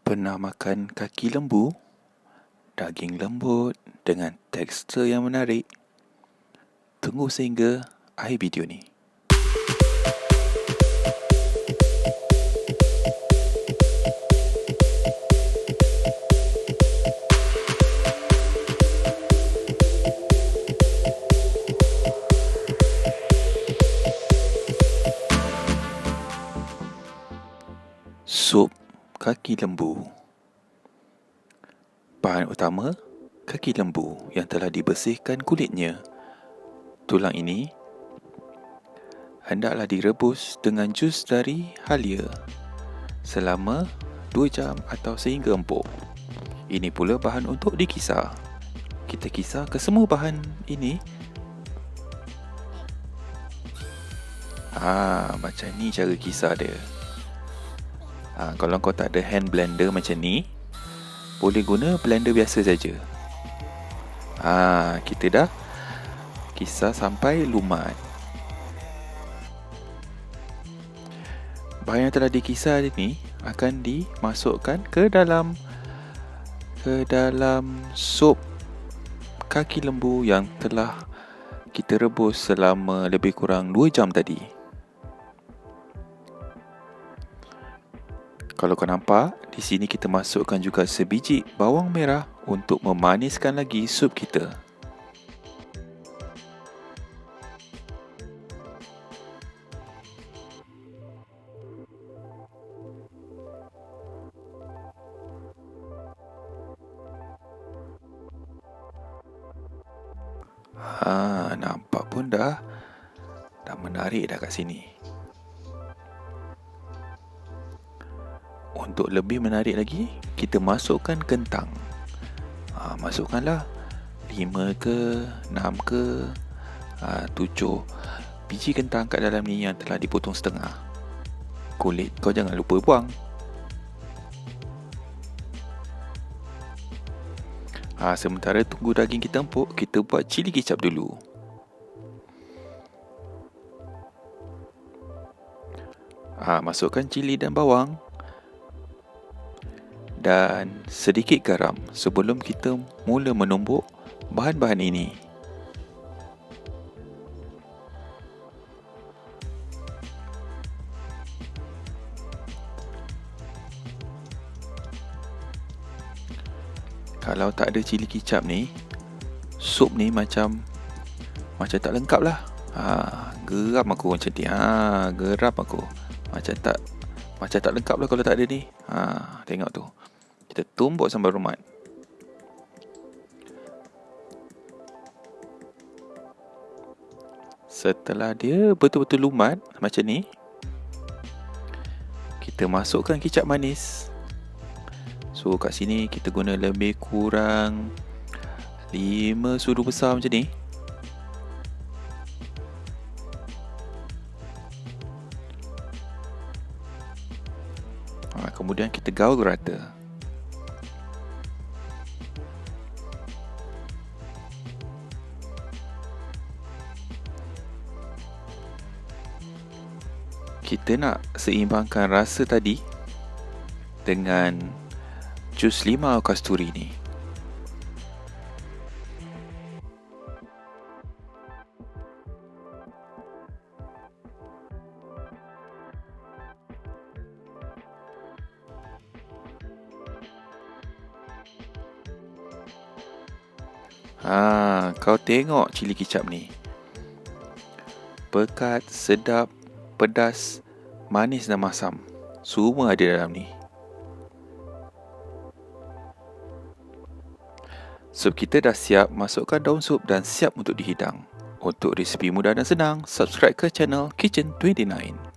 Pernah makan kaki lembu? Daging lembut dengan tekstur yang menarik? Tunggu sehingga akhir video ni. Sup kaki lembu. Bahan utama, kaki lembu yang telah dibersihkan kulitnya. Tulang ini hendaklah direbus dengan jus dari halia selama 2 jam atau sehingga empuk. Ini pula bahan untuk dikisar. Kita kisar ke semua bahan ini. Ah, macam ni cara kisar dia. Ha, kalau kau tak ada hand blender macam ni, boleh guna blender biasa saja. Ha, kita dah kisar sampai lumat. Bahan yang telah dikisar ni akan dimasukkan ke dalam ke dalam sup kaki lembu yang telah kita rebus selama lebih kurang 2 jam tadi. Kalau kau nampak, di sini kita masukkan juga sebiji bawang merah untuk memaniskan lagi sup kita. Ha, nampak pun dah dah menarik dah kat sini. Untuk lebih menarik lagi, kita masukkan kentang. Ha, masukkanlah 5 ke, 6 ke, ha, 7 biji kentang kat dalam ni yang telah dipotong setengah. Kulit kau jangan lupa buang. Ha, sementara tunggu daging kita empuk, kita buat cili kicap dulu. Ha, masukkan cili dan bawang dan sedikit garam sebelum kita mula menumbuk bahan-bahan ini. Kalau tak ada cili kicap ni, sup ni macam macam tak lengkap lah. Ha, geram aku macam ni. Ha, geram aku. Macam tak macam tak lengkap lah kalau tak ada ni. Ha, tengok tu. Kita tumbuk sambal rumat. Setelah dia betul-betul lumat macam ni, kita masukkan kicap manis. So kat sini kita guna lebih kurang 5 sudu besar macam ni. Ha, kemudian kita gaul rata. Kita nak seimbangkan rasa tadi dengan jus limau kasturi ni. Ha, kau tengok cili kicap ni. Pekat, sedap, pedas, manis dan masam. Semua ada dalam ni. Sup kita dah siap, masukkan daun sup dan siap untuk dihidang. Untuk resipi mudah dan senang, subscribe ke channel Kitchen 29.